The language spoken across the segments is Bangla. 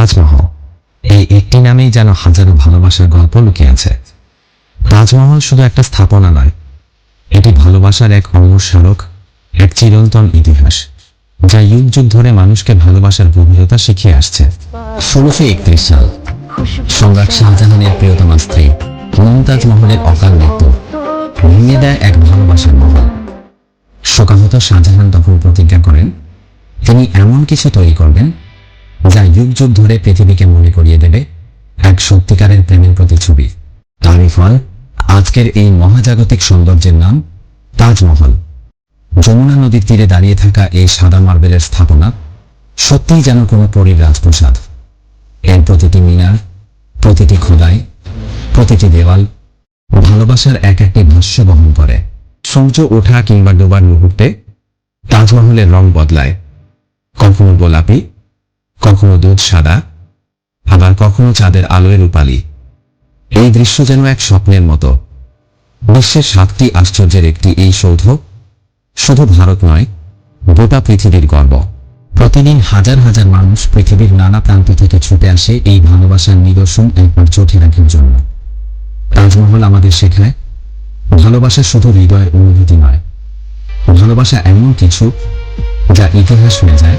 তাজমহল। এই একটি নামেই যেন হাজারো ভালোবাসার গল্প লুকিয়ে আছে। তাজমহল শুধু একটা স্থাপনা নয়, এটি ভালোবাসার এক অমর স্মারক, এক চিরন্তন ইতিহাস, যা যুগ যুগ ধরে মানুষকে ভালোবাসার গভীরতা শিখিয়ে আসছে। ষোলোশো একত্রিশ সাল, সম্রাট শাহজাহানের প্রিয়তমা স্ত্রী মমতাজ মহলের অকাল মৃত্যু ভেঙে দেয় এক ভালোবাসার মহল। শোকাহত শাহজাহান তখন প্রতিজ্ঞা করেন, তিনি এমন কিছু তৈরি করবেন যা যুগ যুগ ধরে পৃথিবীকে মনে করিয়ে দেবে এক সত্যিকারের প্রেমের প্রতিছবি তারই ফল আজকের এই মহাজাগতিক সৌন্দর্যের নাম তাজমহল। যমুনা নদীর তীরে দাঁড়িয়ে থাকা এই সাদা মার্বেলের স্থাপনা সত্যিই যেন কোনো পরীর রাজপ্রসাদ। এর প্রতিটি মিনার, প্রতিটি খোদাই, প্রতিটি দেওয়াল ভালোবাসার এক একটি ভাষ্য বহন করে। সূর্য ওঠা কিংবা ডোবার মুহূর্তে তাজমহলের রং বদলায়। কখনো গোলাপি কখনো দুধ সাদা, আবার কখনো চাঁদের আলোয় রূপালি। এই দৃশ্য যেন এক স্বপ্নের মতো। বিশ্বের সাতটি আশ্চর্যের একটি এই সৌধ শুধু ভারত নয়, গোটা পৃথিবীর গর্ব। প্রতিদিন হাজার হাজার মানুষ পৃথিবীর নানা প্রান্ত থেকে ছুটে আসে এই ভালোবাসার নিদর্শন একবার চোখে রাখার জন্য। তাজমহল আমাদের শেখায়, ভালোবাসা শুধু হৃদয়ের অনুভূতি নয়। ভালোবাসা এমন কিছু যা ইতিহাস হয়ে যায়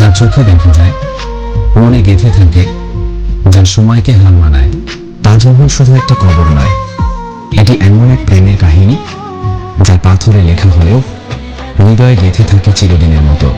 যা চোখে দেখা যায়, মনে গেঁথে থাকে যা সময়কে হার মানায়। তাজমহল শুধু একটা কবর নয়, এটি এমন এক প্রেমের কাহিনী যা পাথরে লেখা হলেও হৃদয়ে গেঁথে থাকে চিরদিনের মতো।